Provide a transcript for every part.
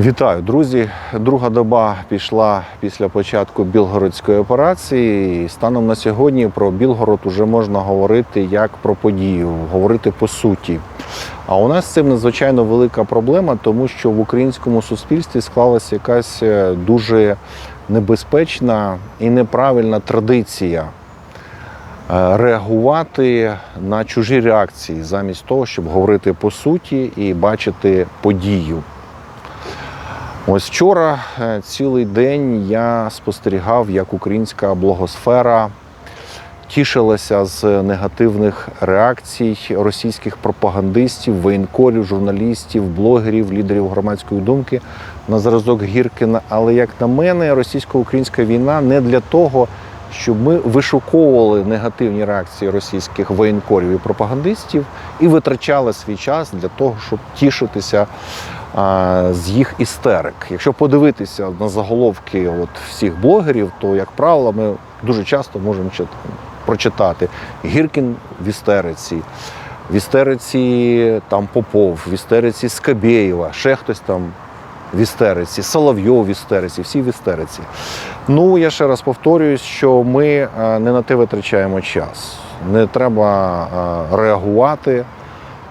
Вітаю, друзі. Друга доба пішла після початку білгородської операції. Станом на сьогодні про Білгород вже можна говорити як про подію, говорити по суті. А у нас з цим надзвичайно велика проблема, тому що в українському суспільстві склалася якась е, дуже небезпечна і неправильна традиція е, реагувати на чужі реакції, замість того, щоб говорити по суті і бачити подію. Ось вчора е, цілий день я спостерігав, як українська блогосфера тішилася з негативних реакцій російських пропагандистів, воєнкорів, журналістів, блогерів, лідерів громадської думки на зразок Гіркіна. Але як на мене, російсько-українська війна не для того, щоб ми вишуковували негативні реакції російських воєнкорів і пропагандистів і витрачали свій час для того, щоб тішитися з їх істерик. Якщо подивитися на заголовки от всіх блогерів, то, як правило, ми дуже часто можемо прочитати Гіркін в істериці. В істериці там Попов, в істериці Скабєєва, ще хтось там в істериці, Соловйов в істериці, всі в істериці. Ну, я ще раз повторююсь, що ми е, не на те витрачаємо час. Не треба е, реагувати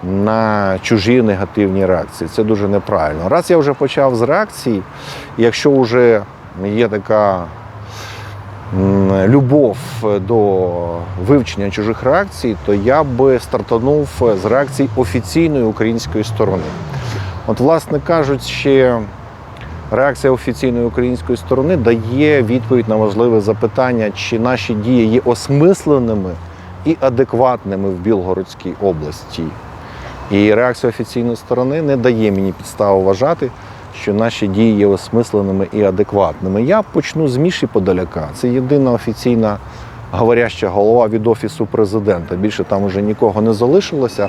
на чужі негативні реакції. Це дуже неправильно. Раз я вже почав з реакцій, якщо вже є така любов до вивчення чужих реакцій, то я би стартанув з реакцій офіційної української сторони. От, власне кажучи, реакція офіційної української сторони дає відповідь на важливе запитання, чи наші дії є осмисленими і адекватними в Білгородській області. І реакція офіційної сторони не дає мені підстави вважати, що наші дії є осмисленими і адекватними. Я почну з Міші Подоляка. Це єдина офіційна говоряща голова від офісу президента. Більше там уже нікого не залишилося.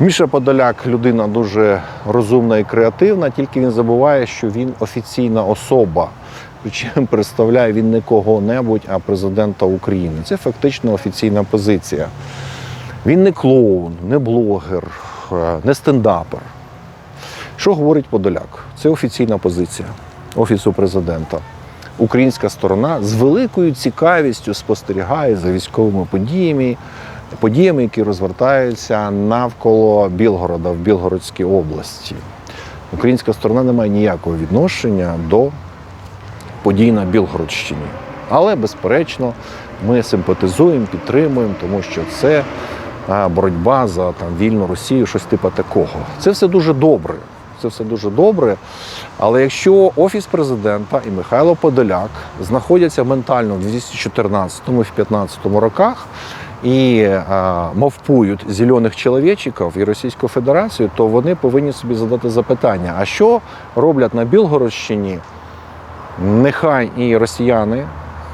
Міша Подоляк людина дуже розумна і креативна, тільки він забуває, що він офіційна особа. Причому представляє він не кого-небудь, а президента України. Це фактично офіційна позиція. Він не клоун, не блогер, е, не стендапер. Що говорить Подоляк? Це офіційна позиція Офісу президента. Українська сторона з великою цікавістю спостерігає за військовими подіями, подіями, які розвертаються навколо Білгорода в Білгородській області. Українська сторона не має ніякого відношення до подій на Білгородщині. Але, безперечно, ми симпатизуємо, підтримуємо, тому що це боротьба за там, вільну Росію, щось типу такого. Це все дуже добре. Це все дуже добре. Але якщо Офіс президента і Михайло Подоляк знаходяться ментально в 2014 і 2015 роках і а, мовпують зелених чоловічиків і Російську Федерацію, то вони повинні собі задати запитання: а що роблять на Білгородщині нехай і росіяни,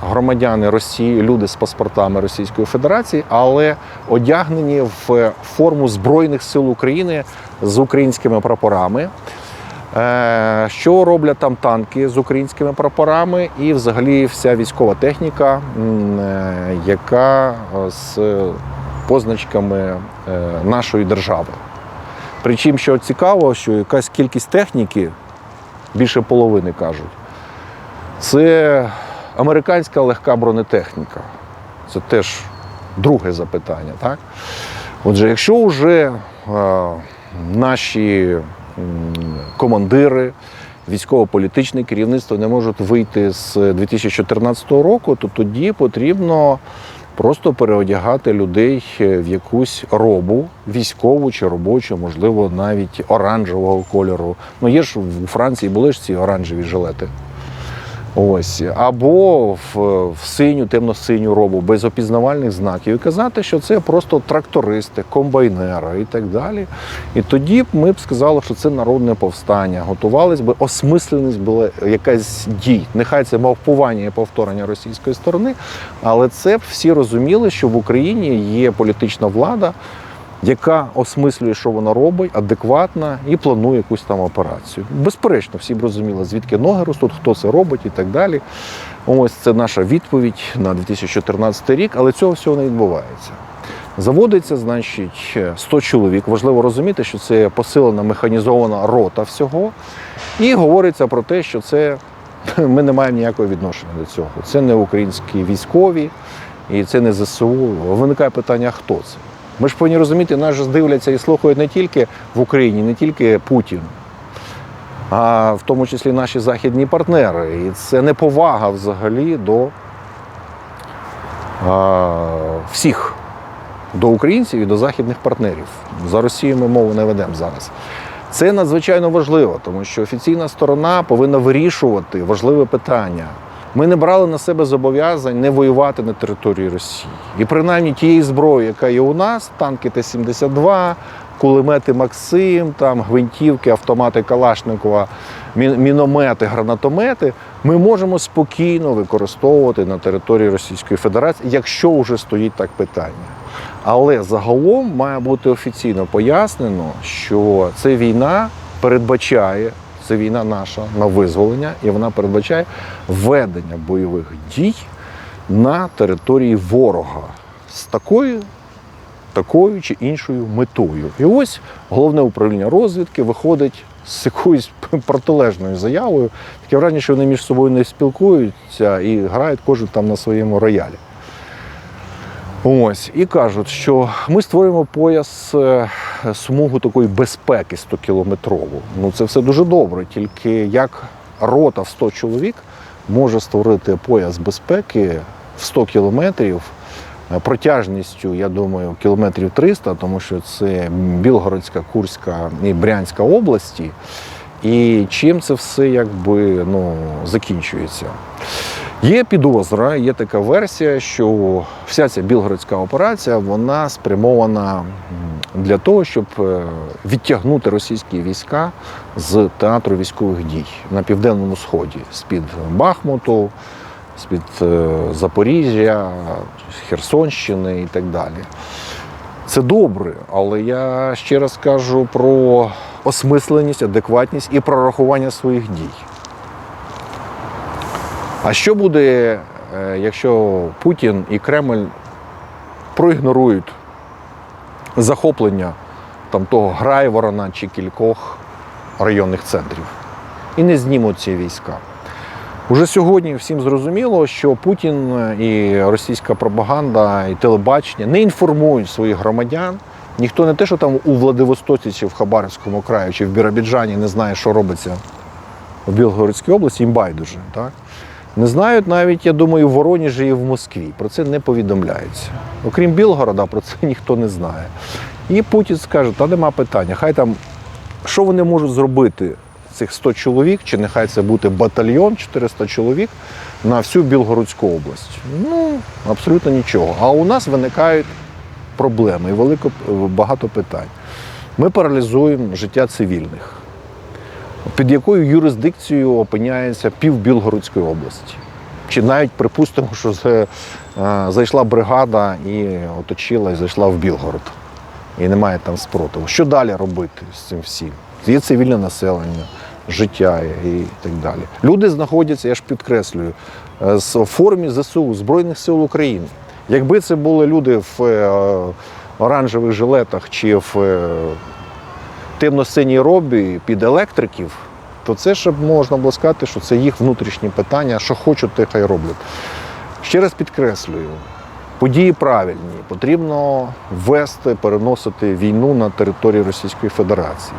громадяни Росії, люди з паспортами Російської Федерації, але одягнені в форму Збройних сил України з українськими прапорами. Е, Що роблять там танки з українськими прапорами, і взагалі вся військова техніка, е, яка з позначками е, нашої держави. Причому, що цікаво, що якась кількість техніки, більше половини кажуть, це американська легка бронетехніка. Це теж друге запитання. Так? Отже, якщо вже е, наші командири, військово-політичне керівництво не можуть вийти з 2014 року, то тоді потрібно просто переодягати людей в якусь робу військову чи робочу, можливо, навіть оранжевого кольору. Ну, є ж у Франції були ж ці оранжеві жилети. Ось, або в, в синю, темно-синю робу без опізнавальних знаків і казати, що це просто трактористи, комбайнери і так далі. І тоді б ми б сказали, що це народне повстання. Готувались би, осмисленість була якась дій. Нехай це мавпування і повторення російської сторони, але це б всі розуміли, що в Україні є політична влада, яка осмислює, що вона робить, адекватна і планує якусь там операцію. Безперечно, всі б розуміли, звідки ноги ростуть, хто це робить і так далі. Ось це наша відповідь на 2014 рік, але цього всього не відбувається. Заводиться, значить, 100 чоловік. Важливо розуміти, що це посилена механізована рота всього. І говориться про те, що це ми не маємо ніякого відношення до цього. Це не українські військові і це не ЗСУ. Виникає питання, хто це? Ми ж повинні розуміти, нас же дивляться і слухають не тільки в Україні, не тільки Путін, а в тому числі наші західні партнери. І це неповага взагалі до а, всіх, до українців і до західних партнерів. За Росію ми мову не ведемо зараз. Це надзвичайно важливо, тому що офіційна сторона повинна вирішувати важливе питання. Ми не брали на себе зобов'язань не воювати на території Росії. І принаймні тієї зброї, яка є у нас, танки Т-72, кулемети Максим, там гвинтівки, автомати Калашникова, міномети, гранатомети, ми можемо спокійно використовувати на території Російської Федерації, якщо вже стоїть так питання. Але загалом має бути офіційно пояснено, що це війна передбачає, це війна наша на визволення, і вона передбачає ведення бойових дій на території ворога з такою, такою чи іншою метою. І ось головне управління розвідки виходить з якоюсь протилежною заявою. Таке враження, що вони між собою не спілкуються і грають кожен там на своєму роялі. Ось і кажуть, що ми створюємо пояс е, смугу такої безпеки 100 кілометрову. Ну це все дуже добре. Тільки як рота в 100 чоловік може створити пояс безпеки в 100 кілометрів е, протяжністю, я думаю, кілометрів 300, тому що це Білгородська, Курська і Брянська області. І чим це все якби ну, закінчується? Є підозра, є така версія, що вся ця білгородська операція вона спрямована для того, щоб е, відтягнути російські війська з театру військових дій на південному сході, з-під Бахмуту, з-під е, Запоріжжя, Херсонщини і так далі. Це добре, але я ще раз кажу про осмисленість, адекватність і прорахування своїх дій. А що буде, е, якщо Путін і Кремль проігнорують захоплення там того Грайворона чи кількох районних центрів і не знімуть ці війська? Уже сьогодні всім зрозуміло, що Путін і російська пропаганда і телебачення не інформують своїх громадян. Ніхто не те, що там у Владивостоці чи в Хабаровському краї, чи в Біробіджані не знає, що робиться в Білгородській області, їм байдуже. Так? Не знають навіть, я думаю, в Воронежі і в Москві. Про це не повідомляється. Окрім Білгорода, про це ніхто не знає. І Путін скаже, та нема питання. Хай там, що вони можуть зробити, цих 100 чоловік, чи нехай це буде батальйон 400 чоловік на всю Білгородську область. Ну, абсолютно нічого. А у нас виникають проблеми і велико, багато питань. Ми паралізуємо життя цивільних під якою юрисдикцією опиняється пів Білгородської області. Чи навіть припустимо, що це, зайшла бригада і оточила і зайшла в Білгород. І немає там спротиву. Що далі робити з цим всім? Є цивільне населення, життя і так далі. Люди знаходяться, я ж підкреслюю, е, в формі ЗСУ, Збройних сил України. Якби це були люди в е, оранжевих жилетах чи в е, темно-синій робі під електриків, то це ж можна було сказати, що це їх внутрішні питання, що хочуть, те хай роблять. Ще раз підкреслюю, події правильні. Потрібно ввести, переносити війну на територію Російської Федерації.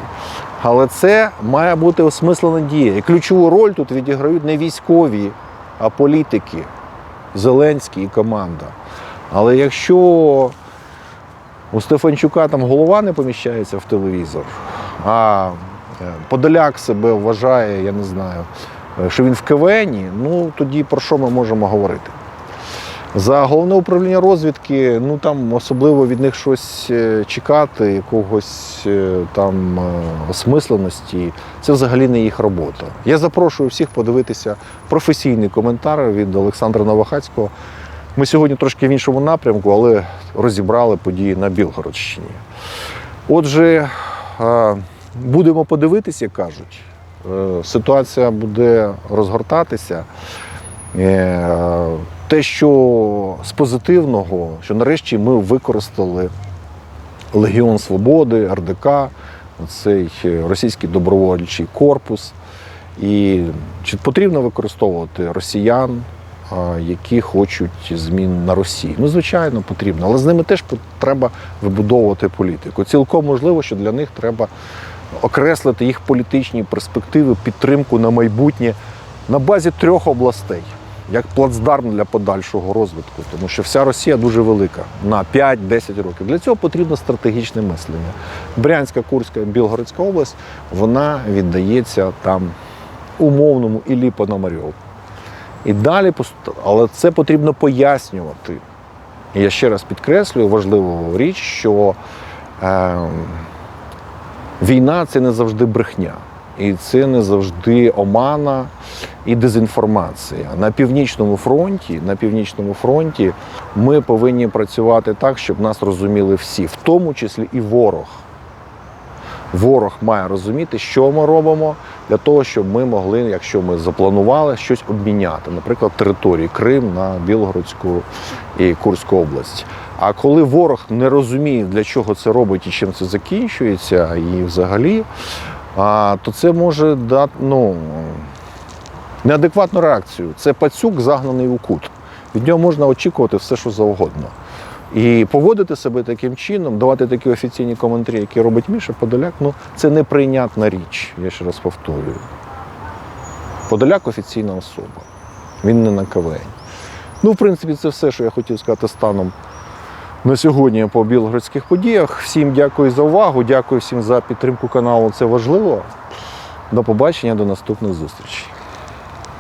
Але це має бути осмислена дія. І ключову роль тут відіграють не військові, а політики, Зеленський і команда. Але якщо у Стефанчука там голова не поміщається в телевізор, а е, Подоляк себе вважає, я не знаю, е, що він в КВНі, ну тоді про що ми можемо говорити? За головне управління розвідки, ну там особливо від них щось е, чекати, якогось там осмисленості, це взагалі не їх робота. Я запрошую всіх подивитися професійний коментар від Олександра Новохацького. Ми сьогодні трошки в іншому напрямку, але розібрали події на Білгородщині. Отже, будемо подивитися, як кажуть. Е, Ситуація буде розгортатися. Е, те, що з позитивного, що нарешті ми використали Легіон Свободи, РДК, цей е, російський добровольчий корпус. І чи потрібно використовувати росіян, які хочуть змін на Росії? Ну, звичайно, потрібно, але з ними теж треба вибудовувати політику. Цілком можливо, що для них треба окреслити їх політичні перспективи, підтримку на майбутнє на базі трьох областей, як плацдарм для подальшого розвитку, тому що вся Росія дуже велика на 5-10 років. Для цього потрібно стратегічне мислення. Брянська, Курська, Білгородська область вона віддається там умовному Іллі Пономарьову. І далі, але це потрібно пояснювати. І я ще раз підкреслюю важливу річ, що е, війна це не завжди брехня. І це не завжди омана і дезінформація. На північному фронті, на північному фронті ми повинні працювати так, щоб нас розуміли всі, в тому числі і ворог. Ворог має розуміти, що ми робимо для того, щоб ми могли, якщо ми запланували, щось обміняти, наприклад, території Крим на Білгородську і Курську область. А коли ворог не розуміє, для чого це робить і чим це закінчується, і взагалі, то це може дати ну, неадекватну реакцію. Це пацюк загнаний у кут. Від нього можна очікувати все, що завгодно. І поводити себе таким чином, давати такі офіційні коментарі, які робить Міша Подоляк, ну це неприйнятна річ, я ще раз повторюю. Подоляк офіційна особа. Він не на КВН. Ну, в принципі, це все, що я хотів сказати станом на сьогодні по білгородських подіях. Всім дякую за увагу, дякую всім за підтримку каналу. Це важливо. До побачення, до наступних зустрічей.